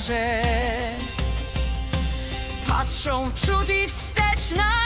twarze Patrzą w przód i wstecz na